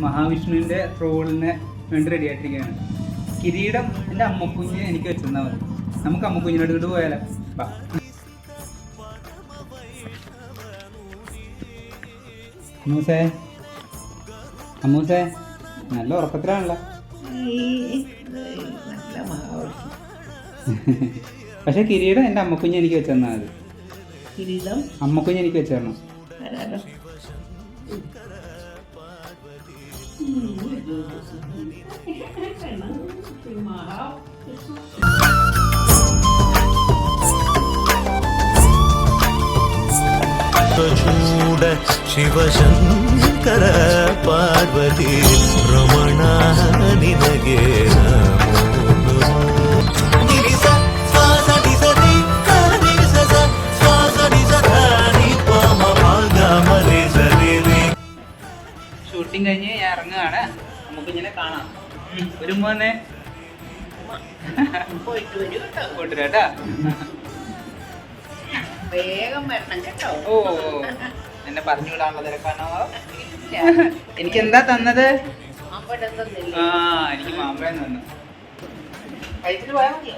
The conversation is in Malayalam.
മഹാവിഷ്ണുവിന്റെ ട്രോളിനെ വേണ്ടി റെഡി ആയിട്ടിരിക്കുകയാണ്. കിരീടം എന്റെ അമ്മക്കുഞ്ഞ് എനിക്ക് വെച്ചിരുന്നാൽ മതി. നമുക്ക് അമ്മക്കുഞ്ഞിനെ എടുത്തിട്ട് പോയാലോ? അമ്മൂസേ. അമ്മൂസേ നല്ല ഉറക്കത്തിലാണല്ലോ. പക്ഷെ കിരീടം എന്റെ അമ്മക്കുഞ്ഞ് എനിക്ക് വെച്ചെന്നാ മതി. കിരീടം? അമ്മക്കുഞ്ഞ് എനിക്ക് വെച്ചു തരണം சிவசங்கர பார்வதி ഷൂട്ടിംഗ് കഴിഞ്ഞ് ഞാൻ ഇറങ്ങുകയാണ്. അമ്മക്കുഞ്ഞിനെ കാണാം. വരുമ്പോ തന്നെ പോയിട്ട് വരൂ കേട്ടോ. വേഗം വരണം കേട്ടോ. ഓ എന്നെ പറഞ്ഞു വിടാനുള്ള തിരക്കാണോ? എനിക്ക് എന്താ തന്നത്? ആ എനിക്ക് മാമ്പഴം തന്നു. കഴിച്ചിട്ട് പോയാൽ മതിയോ?